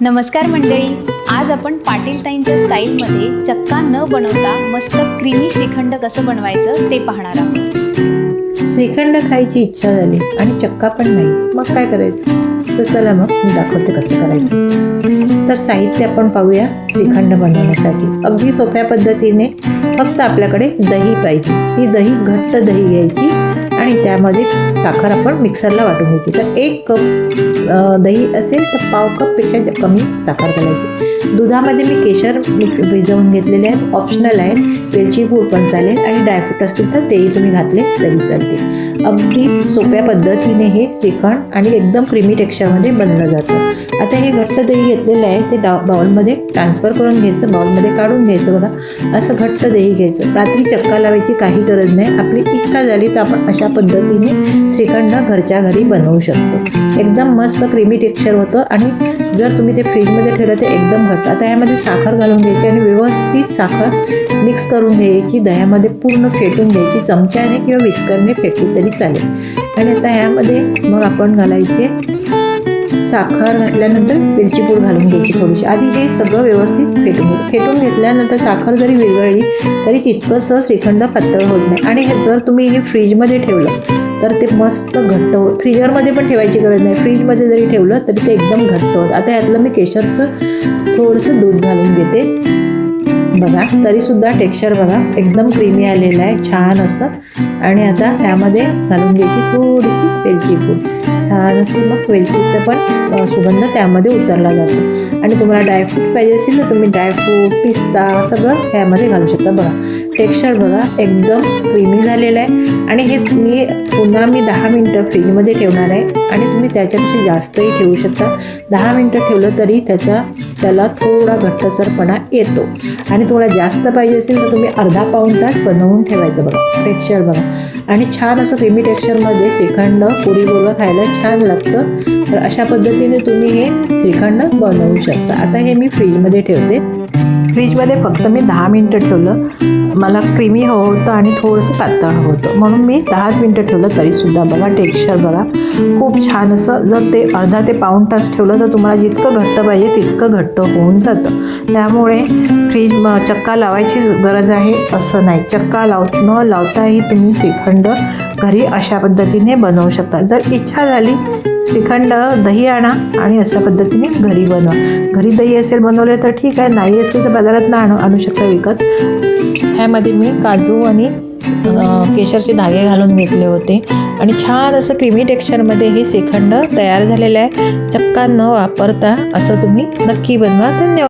नमस्कार मंडळी आज आपण पाटील ताईंच्या स्टाईलमध्ये चक्का न बनवता मस्त क्रीमी श्रीखंड कसं बनवायचं ते पाहणार आहोत. श्रीखंड खायची इच्छा झाली आणि चक्का पण नाही. मग काय करायचं? तर चला मग मी दाखवते कसं करायचं. तर साहित्य आपण पाहूया श्रीखंड बनवण्यासाठी. अगदी सोप्या पद्धतीने फक्त आपल्याकडे दही पाहिजे. ती दही घट्ट दही घ्यायची. आणि त्यामध्ये साखर आपण मिक्सरला वाटून घ्यायची. तर एक कप दही असेल तर पाव कपपेक्षा कमी साखर घालायची. दुधामध्ये मी केशर मिक्स भिजवून घेतलेले आहेत ऑप्शनल आहेत. वेलची पूड पण चालेल आणि ड्रायफ्रूट असतील तर तेही तुम्ही घातले तरी चालते अगदी सोप्या पद्धतीने हे श्रीखंड आणि एकदम क्रिमी टेक्स्चरमध्ये बनलं जातं. आता हे घट्ट दही घेतलेलं आहे ते डा बाउलमध्ये ट्रान्सफर करून घ्यायचं बाउलमध्ये काढून घ्यायचं बघा. असं घट्ट दही घ्यायचं. रात्री चक्का लावायची काही गरज नाही. आपली इच्छा झाली तर आपण अशा पद्धतीने श्रीखंड घरच्या घरी बनवू शकतो. एकदम मस्त क्रिमी टेक्स्चर होतं आणि जर तुम्ही ते फ्रीजमध्ये ठेवलं ते एकदम घट्ट. आता यामध्ये साखर घालून घ्यायची आणि व्यवस्थित साखर मिक्स करून घ्यायची. दह्यामध्ये पूर्ण फेटून घ्यायची. चमच्याने किंवा विस्करने फेटली तरी चालेल. आणि आता ह्यामध्ये मग आपण घालायचे साखर घातल्यानंतर वेलची पूड घालून घ्यायची थोडीशी. आधी हे सगळं व्यवस्थित फेटून घ्यायचं फेटून घेतल्यानंतर साखर जरी विरघळली तरी तितकंसं श्रीखंड पातळ होत नाही. आणि हे जर तुम्ही हे फ्रीजमध्ये ठेवलं तर ते मस्त घट्ट हो फ्रीजरमध्ये पण ठेवायची गरज नाही. फ्रीजमध्ये जरी ठेवलं तरी ते एकदम घट्ट होत. आता यातलं मी केशरचं थोडंसं दूध घालून घेते. बघा तरीसुद्धा टेक्स्चर बघा एकदम क्रीमी आलेलं आहे छान असं. आणि आता त्यामध्ये घालून घ्यायची थोडीशी वेलची पूड. छान अशी मग वेलचीचा पण सुगंध त्यामध्ये उतरला जातो. आणि तुम्हाला ड्रायफ्रूट पाहिजे असेल तर तुम्ही ड्रायफ्रूट पिस्ता सगळं ह्यामध्ये घालू शकता. बघा टेक्स्चर बघा एकदम क्रीमी झालेलं आहे. आणि हे मी पुन्हा मी दहा मिनटं फ्रीजमध्ये ठेवणार आहे. आणि तुम्ही त्याच्यापेक्षा जास्तही ठेवू शकता. दहा मिनटं ठेवलं तरी त्याचा त्याला थोडा घट्टसरपणा येतो. आणि तुम्हाला जास्त पाहिजे असेल तर तुम्ही अर्धा पाऊण तास बनवून ठेवायचं बघा. टेक्स्चर बघा. आणि छान असं क्रीमी टेक्स्चरमध्ये श्रीखंड पुरीबरोबर खायला छान लागतं. तर अशा पद्धतीने तुम्ही हे श्रीखंड बनवू शकता. आता हे मी फ्रीजमध्ये ठेवते. फ्रीजमध्ये फक्त मी दहा मिनटं ठेवलं. मला क्रीमी हवं होतं आणि थोडंसं पातळ हवं होतं. म्हणून मी दहाच मिनटं ठेवलं तरीसुद्धा. बघा टेक्स्चर बघा. खूप छान असं जर ते अर्धा ते पाऊण तास ठेवलं तर तुम्हाला जितकं घट्ट पाहिजे तितकं घट्ट होऊन जातं. त्यामुळे फ्रीज चक्का लावायचीच गरज आहे असं नाही. चक्का लाव न लावताही तुम्ही श्रीखंड घरी अशा पद्धतीने बनवू शकता. जर इच्छा झाली श्रीखंड दही आणा आणि अशा पद्धतीने घरी बनवा. घरी दही असेल बनवले तर ठीक आहे. नाही असले तर बाजारात आणू आणू शकता विकत. ह्यामध्ये मी काजू आणि केशरचे धागे घालून घेतले होते. आणि छान असं क्रिमी टेक्स्चरमध्ये हे श्रीखंड तयार झालेलं आहे. चक्का न वापरता असं तुम्ही नक्की बनवा. धन्यवाद.